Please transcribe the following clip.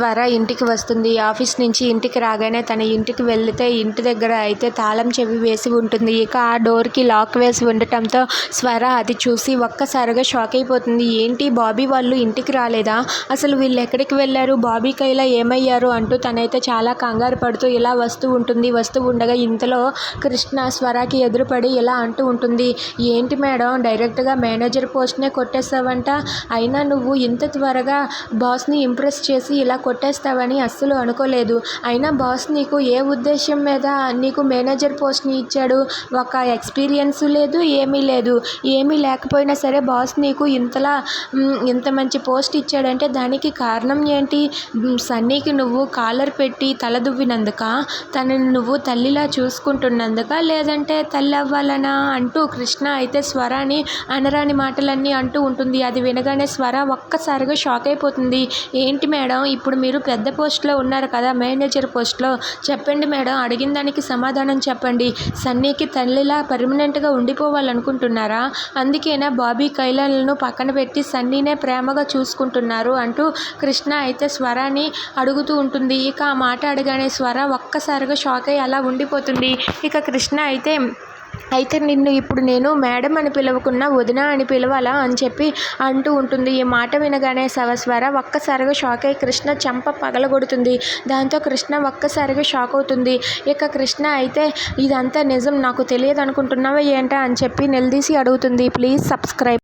ద్వారా ఇంటికి వస్తుంది. ఆఫీస్ నుంచి ఇంటికి రాగానే తన ఇంటికి వెళితే ఇంటి దగ్గర అయితే తాళం చెవి వేసి ఉంటుంది. ఇక ఆ డోర్కి లాక్ వేసి ఉండటంతో స్వర అది చూసి ఒక్కసారిగా షాక్ అయిపోతుంది. ఏంటి బాబీ వాళ్ళు ఇంటికి రాలేదా? అసలు వీళ్ళు ఎక్కడికి వెళ్ళారు? బాబీ కైలా ఏమయ్యారు అంటూ తనైతే చాలా కంగారు పడుతూ ఇలా వస్తూ ఉంటుంది. వస్తూ ఉండగా ఇంతలో కృష్ణ స్వరాకి ఎదురుపడి ఇలా అంటూ ఉంటుంది. ఏంటి మేడం డైరెక్ట్గా మేనేజర్ పోస్ట్నే కొట్టేస్తావంట అయినా నువ్వు ఇంత త్వరగా బాస్ని ఇంప్రెస్ చేసి ఇలా కొట్టేస్తావని అస్సలు అనుకోలేదు. అయినా బాస్ నీకు ఏ ఉద్దేశం మీద నీకు మేనేజర్ పోస్ట్ని ఇచ్చాడు? ఒక ఎక్స్పీరియన్స్ లేదు ఏమీ లేదు. ఏమీ లేకపోయినా సరే బాస్ నీకు ఇంతలా ఇంత మంచి పోస్ట్ ఇచ్చాడంటే దానికి కారణం ఏంటి? సన్నీకి నువ్వు కాలర్ పెట్టి తల దువ్వినందుక? తనని నువ్వు తల్లిలా చూసుకుంటున్నందుక? లేదంటే తల్లి అవ్వాలనా? అంటూ కృష్ణ అయితే స్వరాని అనరాని మాటలన్నీ అంటూ ఉంటుంది. అది వినగానే స్వర ఒక్కసారిగా షాక్ అయిపోతుంది. ఏంటి మేడం ఇప్పుడు ఇప్పుడు మీరు పెద్ద పోస్ట్లో ఉన్నారు కదా మేనేజర్ పోస్ట్లో. చెప్పండి మేడం అడిగిన దానికి సమాధానం చెప్పండి. సన్నీకి తల్లిలా పర్మనెంట్గా ఉండిపోవాలనుకుంటున్నారా? అందుకేనా బాబీ కైలాలను పక్కన పెట్టి సన్నీనే ప్రేమగా చూసుకుంటున్నారు అంటూ కృష్ణ అయితే స్వరాని అడుగుతూ ఉంటుంది. ఇక ఆ మాట అడగానే స్వర ఒక్కసారిగా షాక్ అయ్యి అలా ఉండిపోతుంది. ఇక కృష్ణ అయితే అయితే నిన్ను ఇప్పుడు నేను మేడం అని పిలవకున్నా వదిన అని పిలవాలా అని చెప్పి అంటూ ఉంటుంది. ఈ మాట వినగానే సవస్వర ఒక్కసారిగా షాక్ అయ్యి కృష్ణ చెంప పగలగొడుతుంది. దాంతో కృష్ణ ఒక్కసారిగా షాక్ అవుతుంది. ఇక కృష్ణ అయితే ఇదంతా నిజం నాకు తెలియదు అనుకుంటున్నావా ఏంటా? అని చెప్పి నిలదీసి అడుగుతుంది. Please subscribe.